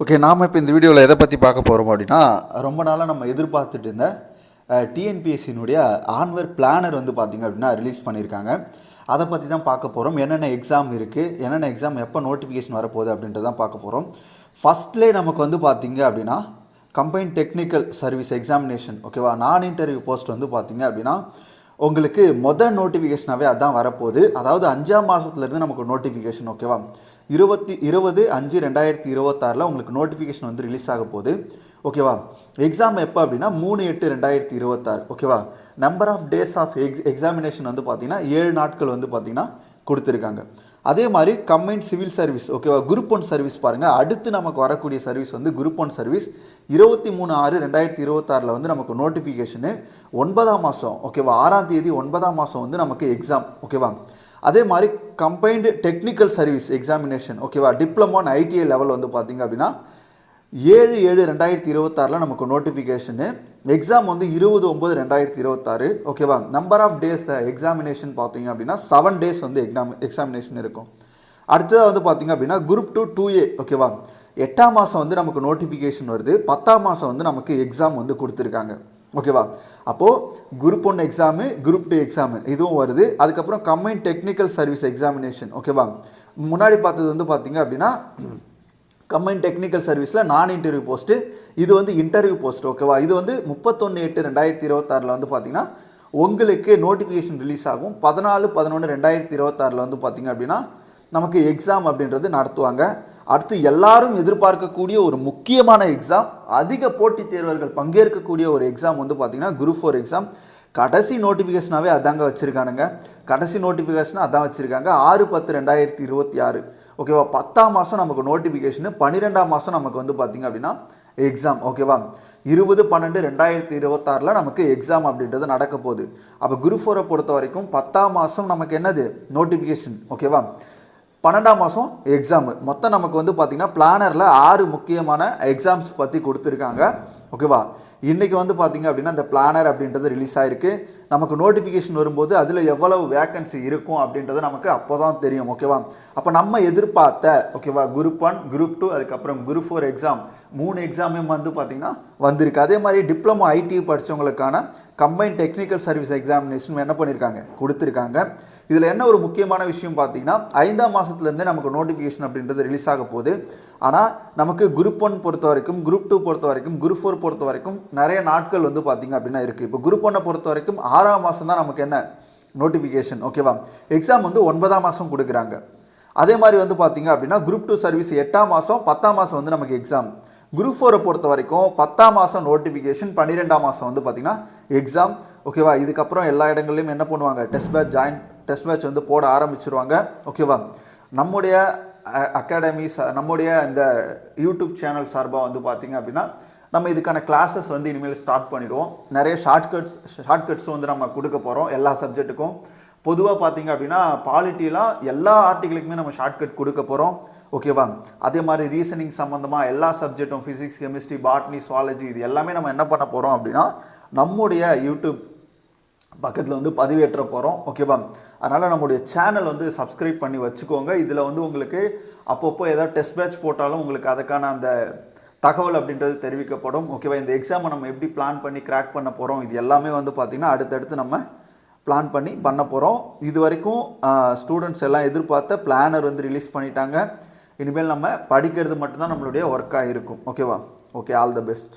Okay நாம் இப்போ இந்த வீடியோவில் எதை பற்றி பார்க்க போகிறோம் அப்படின்னா ரொம்ப நாளாக நம்ம எதிர்பார்த்துட்டு இருந்த டிஎன்பிஎஸ்சினுடைய ஆன்வர் பிளானர் வந்து பார்த்திங்க அப்படின்னா ரிலீஸ் பண்ணியிருக்காங்க அதை பற்றி தான் பார்க்க போகிறோம் என்னென்ன எக்ஸாம் இருக்குது என்னென்ன எக்ஸாம் எப்போ நோட்டிஃபிகேஷன் வரப்போகுது அப்படின்றது தான் பார்க்க போகிறோம் ஃபஸ்ட்லே நமக்கு வந்து பார்த்திங்க அப்படின்னா கம்பைன் டெக்னிக்கல் சர்வீஸ் எக்ஸாமினேஷன் ஓகேவா நான் இன்டர்வியூ போஸ்ட் வந்து பார்த்திங்க அப்படின்னா உங்களுக்கு மொதல் நோட்டிஃபிகேஷனாகவே அதான் வரப்போகுது. அதாவது அஞ்சாம் மாதத்துலேருந்து நமக்கு நோட்டிஃபிகேஷன் ஓகேவா இருபத்தி இருபது அஞ்சு ரெண்டாயிரத்தி இருபத்தாறில் உங்களுக்கு நோட்டிஃபிகேஷன் வந்து ரிலீஸ் ஆக போகுது. ஓகேவா எக்ஸாம் எப்போ அப்படின்னா மூணு எட்டு ரெண்டாயிரத்தி இருபத்தாறு. ஓகேவா number of days of ex examination வந்து பார்த்தீங்கன்னா ஏழு நாட்கள் வந்து பார்த்தீங்கன்னா கொடுத்துருக்காங்க. அதே மாதிரி கம்பைன்ட் சிவில் சர்வீஸ் ஓகேவா குரூப் ஒன் சர்வீஸ் பாருங்கள் அடுத்து நமக்கு வரக்கூடிய சர்வீஸ் வந்து குரூப் ஒன் சர்வீஸ் இருபத்தி மூணு ஆறு ரெண்டாயிரத்தி இருபத்தாறில் வந்து நமக்கு நோட்டிஃபிகேஷனு ஒன்பதாம் மாதம் ஓகேவா ஆறாம் தேதி ஒன்பதாம் மாதம் வந்து நமக்கு எக்ஸாம் ஓகேவா அதே மாதிரி கம்பைன்டு டெக்னிக்கல் சர்வீஸ் எக்ஸாமினேஷன் ஓகேவா டிப்ளமோ ஐடிஐ லெவல் வந்து பார்த்தீங்க அப்படின்னா ஏழு ஏழு ரெண்டாயிரத்தி இருபத்தாறில் நமக்கு நோட்டிஃபிகேஷனு எக்ஸாம் வந்து இருபது ஒம்பது ரெண்டாயிரத்தி இருபத்தாறு. ஓகேவா number of days the examination பார்த்தீங்க அப்படின்னா செவன் டேஸ் வந்து எக்ஸாம் எக்ஸாமினேஷன் இருக்கும். அடுத்ததாக வந்து பார்த்தீங்க அப்படின்னா குரூப் டூ டூ ஏ ஓகேவா எட்டாம் மாதம் வந்து நமக்கு நோட்டிஃபிகேஷன் வருது. பத்தாம் மாதம் வந்து நமக்கு எக்ஸாம் வந்து கொடுத்துருக்காங்க. ஓகேவா அப்போது group one exam group two exam இதுவும் வருது. அதுக்கப்புறம் கம்பைன் டெக்னிக்கல் சர்வீஸ் எக்ஸாமினேஷன் ஓகேவா முன்னாடி பார்த்தது வந்து பார்த்தீங்க அப்படின்னா கம்பைன் டெக்னிக்கல் சர்வீஸில் நான் இன்டர்வியூ போஸ்ட்டு இது வந்து இன்டர்வியூ போஸ்ட் ஓகேவா இது வந்து முப்பத்தொன்று எட்டு ரெண்டாயிரத்தி இருபத்தாறில் வந்து பார்த்தீங்கன்னா உங்களுக்கு நோட்டிஃபிகேஷன் ரிலீஸ் ஆகும். பதினாலு பதினொன்று ரெண்டாயிரத்தி இருபத்தாறில் வந்து பார்த்தீங்க அப்படின்னா நமக்கு எக்ஸாம் அப்படின்றது நடத்துவாங்க. அடுத்து எல்லாரும் எதிர்பார்க்கக்கூடிய ஒரு முக்கியமான எக்ஸாம் அதிக போட்டித் தேர்வர்கள் பங்கேற்கக்கூடிய ஒரு எக்ஸாம் வந்து பார்த்தீங்கன்னா குரூப் ஃபோர் எக்ஸாம் கடைசி நோட்டிஃபிகேஷனாகவே அதாங்க வச்சுருக்கானுங்க. கடைசி நோட்டிஃபிகேஷன் அதான் வச்சுருக்காங்க. ஆறு பத்து ரெண்டாயிரத்தி இருபத்தி ஆறு. ஓகேவா பத்தாம் மாதம் நமக்கு நோட்டிஃபிகேஷனு பன்னிரெண்டாம் மாதம் நமக்கு வந்து பார்த்திங்க அப்படின்னா எக்ஸாம் ஓகேவா இருபது பன்னெண்டு ரெண்டாயிரத்தி இருபத்தாறில் நமக்கு எக்ஸாம் அப்படின்றது நடக்க போகுது. அப்போ குரூப் ஃபோரை பொறுத்த வரைக்கும் பத்தாம் மாதம் நமக்கு என்னது? நோட்டிஃபிகேஷன் ஓகேவா பன்னெண்டாம் மாதம் எக்ஸாமு மொத்தம் நமக்கு வந்து பார்த்திங்கன்னா பிளானரில் ஆறு முக்கியமான எக்ஸாம்ஸ் பற்றி கொடுத்துருக்காங்க. ஓகேவா இன்றைக்கி வந்து பார்த்திங்க அப்படின்னா இந்த பிளானர் அப்படின்றது ரிலீஸ் ஆகிருக்கு நமக்கு நோட்டிஃபிகேஷன் வரும்போது அதில் எவ்வளவு வேக்கன்சி இருக்கும் அப்படின்றது நமக்கு அப்போ தான் தெரியும் ஓகேவா அப்போ நம்ம எதிர்பார்த்த ஓகேவா குரூப் ஒன் குரூப் டூ அதுக்கப்புறம் குரூப் ஃபோர் எக்ஸாம் மூணு எக்ஸாமே வந்து பார்த்திங்கன்னா வந்திருக்கு. அதே மாதிரி டிப்ளமோ ஐடி படித்தவங்களுக்கான கம்பைன் டெக்னிக்கல் சர்வீஸ் எக்ஸாமினேஷன் என்ன பண்ணியிருக்காங்க கொடுத்துருக்காங்க. இதில் என்ன ஒரு முக்கியமான விஷயம் பார்த்தீங்கன்னா ஐந்தாம் மாதத்துலேருந்தே நமக்கு நோட்டிஃபிகேஷன் அப்படின்றது ரிலீஸ் ஆக போகுது. ஆனால் நமக்கு குரூப் ஒன் பொறுத்த வரைக்கும் குரூப் டூ பொறுத்த வரைக்கும் குரூப் ஃபோர் பொறுத்த வரைக்கும் நிறைய நாட்கள் வந்து பார்த்திங்க அப்படின்னா இருக்குது இப்போ குரூப் ஒன்னை பொறுத்த வரைக்கும் ஆறாம் மாதம் தான் நமக்கு என்ன? நோட்டிஃபிகேஷன் ஓகேவா எக்ஸாம் வந்து ஒன்பதாம் மாதம் கொடுக்குறாங்க. அதே மாதிரி வந்து பார்த்தீங்க அப்படின்னா குரூப் டூ சர்வீஸ் எட்டாம் மாதம் பத்தாம் மாதம் வந்து நமக்கு எக்ஸாம் குரூப் ஃபோரை பொறுத்த வரைக்கும் பத்தாம் மாதம் நோட்டிஃபிகேஷன் பன்னிரெண்டாம் மாதம் வந்து பார்த்திங்கன்னா எக்ஸாம் ஓகேவா இதுக்கப்புறம் எல்லா இடங்கள்லையும் என்ன பண்ணுவாங்க? Test batch join test batch வந்து போட ஆரம்பிச்சிருவாங்க ஓகேவா நம்முடைய அகாடமிஸ் நம்முடைய இந்த யூடியூப் சேனல் சார்பாக வந்து பார்த்திங்க அப்படின்னா நம்ம இதுக்கான கிளாஸஸ் வந்து இனிமேல் ஸ்டார்ட் பண்ணிடுவோம். நிறைய ஷார்ட்கட்ஸ் ஷார்ட்கட்ஸும் வந்து நம்ம கொடுக்க போகிறோம் எல்லா சப்ஜெக்ட்டுக்கும் பொதுவாக பார்த்தீங்க அப்படின்னா பாலிட்டிலாம் எல்லா ஆர்டிகளுக்குமே நம்ம ஷார்ட்கட் கொடுக்க போகிறோம் ஓகேவா அதே மாதிரி ரீசனிங் சம்மந்தமாக எல்லா சப்ஜெக்ட்டும் ஃபிசிக்ஸ் கெமிஸ்ட்ரி பாட்னி சுவாலஜி இது எல்லாமே நம்ம என்ன பண்ண போகிறோம் அப்படின்னா நம்முடைய யூடியூப் பக்கத்தில் வந்து பதிவேற்ற போகிறோம் ஓகேவா அதனால் நம்முடைய சேனல் வந்து சப்ஸ்கிரைப் பண்ணி வச்சுக்கோங்க. இதில் வந்து உங்களுக்கு அப்பப்போ ஏதாவது டெஸ்ட் பேட்ச் போட்டாலும் உங்களுக்கு அதுக்கான அந்த தகவல் அப்படின்றது தெரிவிக்கப்படும். ஓகேவா இந்த எக்ஸாமை நம்ம எப்படி பிளான் பண்ணி கிராக் பண்ண போகிறோம் இது எல்லாமே வந்து பார்த்திங்கன்னா அடுத்தடுத்து நம்ம பிளான் பண்ணி பண்ண போகிறோம் இது வரைக்கும் ஸ்டூடெண்ட்ஸ் எல்லாம் எதிர்பார்த்த பிளானர் வந்து ரிலீஸ் பண்ணிட்டாங்க. இனிமேல் நம்ம படிக்கிறது மட்டும்தான் நம்மளுடைய ஒர்க்காக இருக்கும். ஓகேவா ஓகே ஆல் த பெஸ்ட்